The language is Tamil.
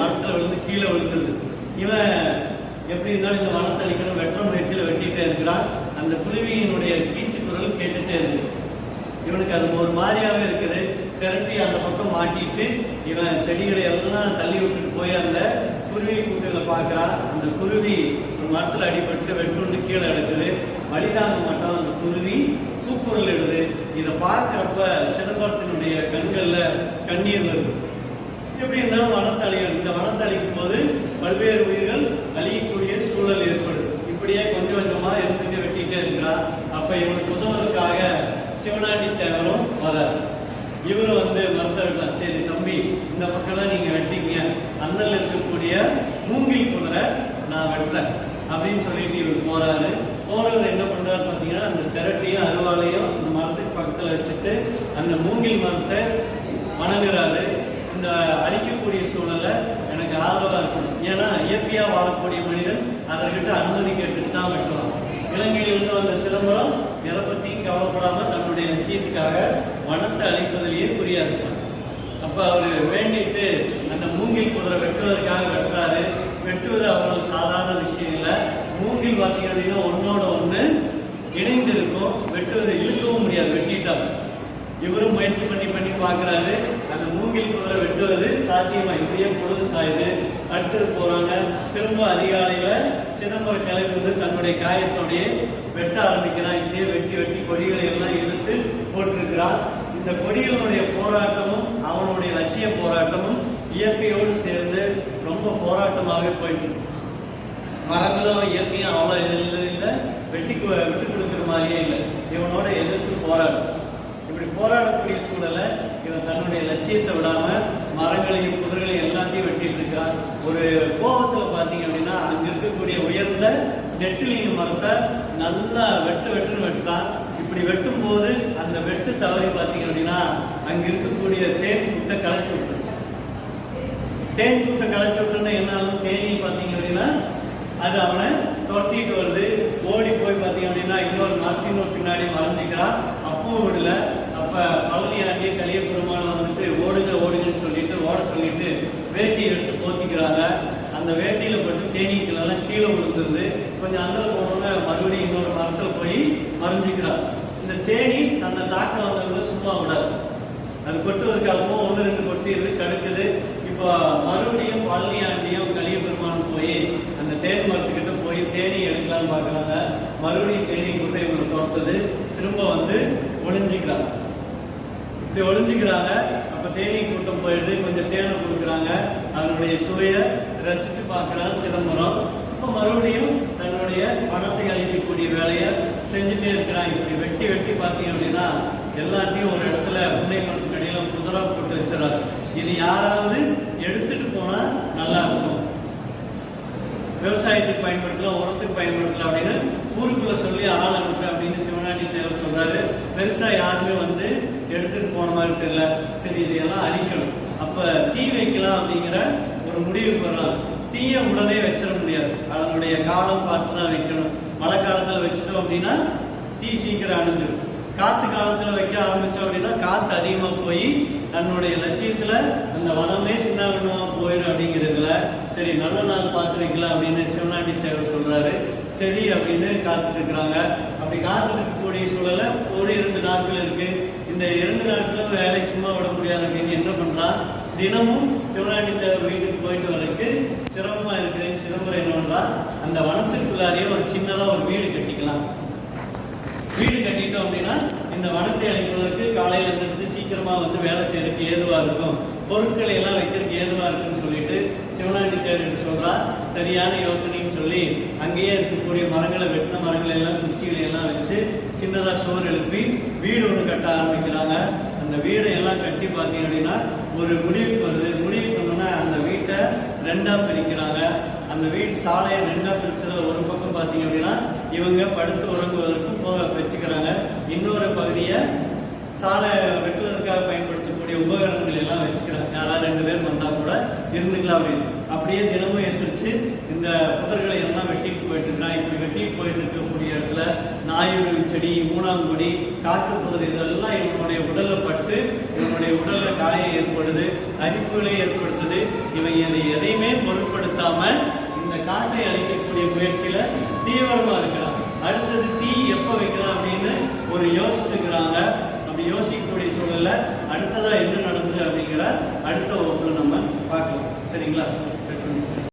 மரத்தில் விழுந்து கீழே விழுந்துருது. இவன் எப்படி இருந்தாலும் இந்த மரத்தை அழிக்கணும் வெற்ற முயற்சியில் வெட்டிகிட்டே இருக்கிறான். அந்த குருவியினுடைய கீச்சு குரல் கேட்டுட்டே இருக்குது இவனுக்கு அது ஒரு மாதிரியாகவே இருக்குது. திரட்டி அந்த பக்கம் மாட்டிட்டு இவன் செடிகளை எல்லாம் தள்ளி விட்டுட்டு போய் அந்த குருவி கூட்டுகளை பார்க்குறான். அந்த குருவி ஒரு மரத்தில் அடிபட்டு வெட்டுண்டு கீழே எடுக்குது வழிதாங்க மட்டும் அந்த குருவி. தூக்குரல் இடுது இதை பார்க்குறப்ப சிதம்பரத்தினுடைய கண்களில் கண்ணீர் வருது. எப்படி இருந்தாலும் வளர்த்தலையர் வனத்தழிக்கும் போது பல்வேறு உயிர்கள் அழியக்கூடிய சூழல் ஏற்படும். இப்படியே கொஞ்சம் கொஞ்சமா எடுத்துட்டு வெட்டிட்டே இருக்கிறார். அப்ப இவனுக்கு உதவுறதுக்காக சிவனாண்டி தேவரும் வரார். இவரும் வந்து மருத்துவ சரி தம்பி இந்த பக்கம்லாம் நீங்க வெட்டிங்க அண்ணல் இருக்கக்கூடிய மூங்கில் குதிரை நான் வெட்டுறேன் அப்படின்னு சொல்லிட்டு இவர் போறாரு. போறவர் என்ன பண்றாரு பார்த்தீங்கன்னா அந்த திரட்டியும் அருவாலையும் அந்த மரத்துக்கு பக்கத்துல வச்சுட்டு அந்த மூங்கில் மரத்தை வணங்குறாரு. இந்த அழிக்கக்கூடிய சூழலை ஏன்னா இயற்கையாக வாழக்கூடிய மனிதன் அதற்கிட்ட அனுமதி கேட்டுட்டு தான் வெட்டலாம் இலங்கையிலிருந்து வந்த சிதம்பரம் எதை பற்றியும் கவலைப்படாமல் தன்னுடைய லட்சியத்துக்காக வனத்தை அழிப்பதிலேயே குறியா இருக்கான் அப்போ அவர் வேண்டிட்டு அந்த மூங்கில் குதிரை வெட்டுவதற்காக வெட்டுறாரு. வெட்டுவது அவ்வளவு சாதாரண விஷயம் இல்லை. மூங்கில் பார்த்தீங்க அப்படின்னா ஒன்னோட ஒன்று இணைந்திருக்கும். வெட்டுவதை வெட்டுவது இழுக்கவும் முடியாது வெட்டிட்டாங்க இவரும் முயற்சி பண்ணி பண்ணி பார்க்குறாரு. அந்த மூங்கில் குதிரை வெட்டுவது சாத்தியமா? இப்படியே பொழுது சாயுது. அடுத்தது போறாங்க. திரும்ப அதிகாலையில சிதம்பர சிலை வந்து தன்னுடைய காயத்தோடைய வெட்ட ஆரம்பிக்கிறான் இப்படியே வெட்டி வெட்டி கொடிகளை எல்லாம் எடுத்து போட்டிருக்கிறான் இந்த கொடிகளுடைய போராட்டமும் அவனுடைய லட்சிய போராட்டமும் இயற்கையோடு சேர்ந்து ரொம்ப போராட்டமாகவே போயிட்டு இருக்கு. மரங்களும் இயற்கையும் அவ்வளோ இதில் இல்லை. வெட்டி விட்டு கொடுக்குற மாதிரியே இல்லை. இவனோட எதிர்த்து போராட்டம் இப்படி போராடக்கூடிய சூழலை இவன் தன்னுடைய லட்சியத்தை விடாம மரங்களையும் குதிரைகளையும் எல்லாத்தையும் வெட்டிட்டு இருக்கிறான் ஒரு கோபத்துல பார்த்தீங்க அப்படின்னா அங்க இருக்கக்கூடிய உயர்ந்த நெட்டிலிங்க மரத்தை நல்லா வெட்டு வெட்டுன்னு வெட்டுறான். இப்படி வெட்டும் போது அந்த வெட்டு தவறி பார்த்தீங்க அப்படின்னா அங்க இருக்கக்கூடிய தேன் குட்டை களைச்சி விட்டுரும். தேன் கூட்டை களைச்சு விட்டுன்னா என்ன ஆகும்? தேனி பார்த்தீங்க அப்படின்னா அது அவனை துரத்திட்டு வருது. ஓடி போய் பார்த்தீங்க அப்படின்னா இன்னொரு மரத்தின் பின்னாடி மறைஞ்சிக்கிறான். அப்பவும் விடல அப்போ பழனி கலிய பெருமாள் வந்துட்டு ஓடுங்க ஓடுங்கன்னு சொல்லிட்டு ஓட சொல்லிட்டு வேட்டியை எடுத்து போத்திக்கிறாங்க. அந்த வேட்டியில பட்டு தேனீக்கெல்லாம் கீழே விழுந்துருது. கொஞ்சம் அங்கே போனவங்க மறுபடியும் இன்னொரு மரத்தில் போய் மறைஞ்சிக்கிறான் இந்த தேனி தன்னை தாக்க வந்தவங்களை சும்மா விடாது. அது கொட்டுவதற்காகவும் ஒன்று ரெண்டு கொட்டிடுது கடுக்குது. இப்போ மறுபடியும் பழனியாண்டியும் கலிய பெருமானும் போய் அந்த தேன் மரத்துக்கிட்ட போய் தேனி எடுக்கலாம்னு பார்க்குறாங்க. மறுபடியும் தேனி குட்டை இவங்களை துரத்துது. திரும்ப வந்து இப்படி ஒளிஞ்சிக்கிறாங்க. அப்போ தேனி கூட்டம் போயிடுது. கொஞ்சம் தேனை கொடுக்குறாங்க. அதனுடைய சுவையை ரசித்து பார்க்குறான் சிதம்பரம். அப்போ மறுபடியும் தன்னுடைய பணத்தை அழிக்கக்கூடிய வேலையை செஞ்சுட்டே இருக்கிறாங்க. இப்படி வெட்டி வெட்டி பார்த்தீங்க அப்படின்னா எல்லாத்தையும் ஒரு இடத்துல முன்னை மரத்துக்கு அடியில குதிரை போட்டு வச்சுறாரு இது யாராவது எடுத்துட்டு போனா நல்லா இருக்கும். விவசாயத்துக்கு பயன்படுத்தலாம் உரத்துக்கு பயன்படுத்தலாம் அப்படின்னு ஊருக்குள்ள சொல்லி ஆள் அனுப்பு அப்படின்னு சிவநாட்டி தேவர் சொல்றாரு. பெருசா யாருமே வந்து எடுத்துட்டு போன மாதிரி தெரியல. சரி இதையெல்லாம் அழிக்கணும். அப்ப தீ வைக்கலாம் அப்படிங்கிற ஒரு முடிவுக்கு வரலாம். தீய உடனே வச்சிட முடியாது. அதனுடைய காலம் பார்த்து தான் வைக்கணும். மழை காலத்துல வச்சுட்டோம் அப்படின்னா தீ சீக்கிரம் அணிஞ்சிடும் காத்து காலத்துல வைக்க ஆரம்பிச்சோம் அப்படின்னா காத்து அதிகமா போய் தன்னுடைய லட்சியத்துல அந்த வனமே சின்ன போயிடும் அப்படிங்கிறதுல சரி நல்ல நாள் பார்த்து வைக்கலாம் அப்படின்னு சிவநாட்டி தேவர் சொல்றாரு. சரி அப்படின்னு காத்துட்டு இருக்கிறாங்க. அப்படி காத்துட்டு இருக்கக்கூடிய சூழல்ல ஒரு இரண்டு நாட்கள் இருக்கு இந்த இரண்டு நாட்களும் வேலை சும்மா விட முடியாது அப்படின்னு என்ன பண்றான் தினமும் சிவனாண்டி தேவர் வீட்டுக்கு போயிட்டு வரதுக்கு சிரமமா இருக்கிறேன் சிதம்பரம் என்னன்னா அந்த வனத்துக்குள்ளாரையே ஒரு சின்னதா ஒரு வீடு கட்டிக்கலாம். வீடு கட்டிட்டோம் அப்படின்னா இந்த வனத்தை அழைப்பதற்கு காலையில எழுந்திரிச்சு சீக்கிரமா வந்து வேலை செய்யறதுக்கு ஏதுவா இருக்கும் பொருட்களை எல்லாம் வைக்கிறதுக்கு ஏதுவா இருக்குன்னு சொல்லிட்டு சிவனாண்டி தேவர் சொல்றா சரியான யோசனைன்னு சொல்லி அங்கேயே இருக்கக்கூடிய மரங்களை வெட்டின மரங்களை எல்லாம் குச்சிகளை எல்லாம் வச்சு சின்னதா சோறு எழுப்பி வீடு ஒன்று கட்ட ஆரம்பிக்கிறாங்க. அந்த வீடை எல்லாம் கட்டி பார்த்தீங்க அப்படின்னா ஒரு முடிவுக்கு வருது. முடிவு வந்தோன்னா அந்த வீட்டை ரெண்டாக பிரிக்கிறாங்க. அந்த வீட்டு சாலையை ரெண்டாக பிரிச்சதில் ஒரு பக்கம் பார்த்தீங்க அப்படின்னா இவங்க படுத்து உறங்குவதற்கும் போக வச்சுக்கிறாங்க இன்னொரு பகுதியை சாலை வெட்டுவதற்காக பயன்படுத்தக்கூடிய உபகரணங்கள் எல்லாம் வச்சுக்கிறாங்க. யாராவது ரெண்டு பேர் வந்தால் கூட இருந்துக்கலாம் அப்படின்னு. அப்படியே தினமும் எந்திரிச்சு இந்த புதர்களை எல்லாம் வெட்டிட்டு போயிட்டு இருக்கான் இப்படி வெட்டிட்டு போயிட்டு இருக்கக்கூடிய இடத்துல செடி மூணாங்குடி காட்டுப்பகுதி இதெல்லாம் இவனுடைய உடலில் பட்டு இவனுடைய உடலில் காயம் ஏற்படுது அரிப்புகளை ஏற்படுத்துது. இவன் இதை எதையுமே பொருட்படுத்தாமல் இந்த காட்டை அழிக்கக்கூடிய முயற்சியில் தீவிரமாக இருக்கிறான் அடுத்தது தீ எப்போ வைக்கலாம் அப்படின்னு ஒரு யோசிச்சுக்கிறாங்க. அப்படி யோசிக்கக்கூடிய சூழல்ல அடுத்ததாக என்ன நடந்தது அப்படிங்கிற அடுத்த வகுப்பில் நம்ம பார்க்கலாம். சரிங்களா?